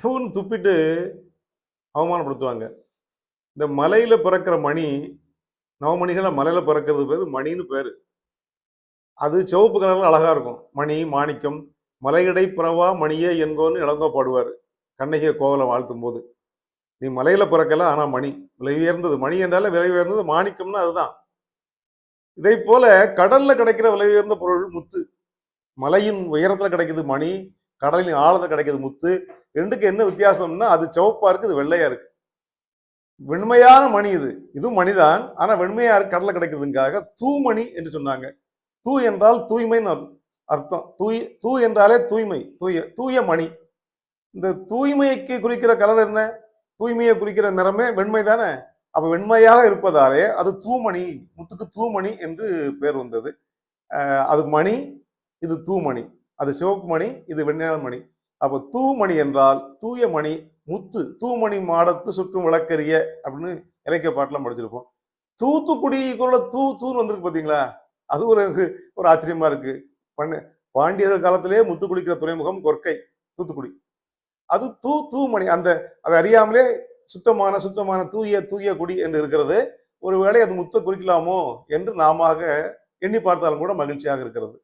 தூன்னு துப்பிட்டு அவமானப்படுத்துவாங்க. இந்த மலையில் பிறக்கிற மணி நவமணிகளை மலையில் பிறக்கிறது பேர் மணின்னு பேர். அது சிவப்பு கலரில் அழகாக இருக்கும். மணி மாணிக்கம் மலையடை பிறவா மணியே என்கோன்னு இளங்கோ பாடுவார். கண்ணகிய கோவலை வாழ்த்தும் போது நீ மலையில் பிறக்கல ஆனால் மணி. விலை உயர்ந்தது மணி என்றாலே விலை உயர்ந்தது மாணிக்கம்னா அதுதான். இதை போல கடலில் கிடைக்கிற விலை உயர்ந்த பொருள் முத்து. மலையின் உயரத்தில் கிடைக்குது மணி கடலின் ஆழத்தில் கிடைக்குது முத்து. ரெண்டுக்கு என்ன வித்தியாசம்னா அது சிவப்பா இருக்கு இது வெள்ளையா இருக்கு. வெண்மையான மணி இது. இதுவும் மணிதான். ஆனா வெண்மையா இருக்கு கடலை கிடைக்கிறதுக்காக தூமணி என்று சொன்னாங்க. தூ என்றால் தூய்மைன்னு அர்த்தம். அர்த்தம். தூய் தூ என்றாலே தூய்மை. தூய தூய மணி. இந்த தூய்மைக்கு குறிக்கிற கலர் என்ன? தூய்மையை குறிக்கிற நிறமே வெண்மை தானே? அப்ப வெண்மையாக இருப்பதாலே அது தூமணி. முத்துக்கு தூமணி என்று பேர் வந்தது. அது மணி இது தூமணி. அது சிவப்பு மணி இது வெண்ணையான மணி. அப்போ தூமணி என்றால் தூய மணி முத்து தூமணி மாடத்து சுற்றும் விளக்கரிய அப்படின்னு இலக்கிய பாட்டெலாம் படிச்சிருப்போம். தூத்துக்குடி கூட தூ தூன்னு வந்திருக்கு பார்த்தீங்களா அது ஒரு ஒரு ஆச்சரியமா இருக்கு. பண்ண பாண்டியர்கள் காலத்திலே முத்து குடிக்கிற துறைமுகம் கொற்கை தூத்துக்குடி. அது தூ தூமணி அந்த அதை அறியாமலே சுத்தமான சுத்தமான தூய தூய குடி என்று இருக்கிறது. ஒருவேளை அது முத்த குறிக்கலாமோ என்று நாம எண்ணி பார்த்தாலும் கூட மகிழ்ச்சியாக இருக்கிறது.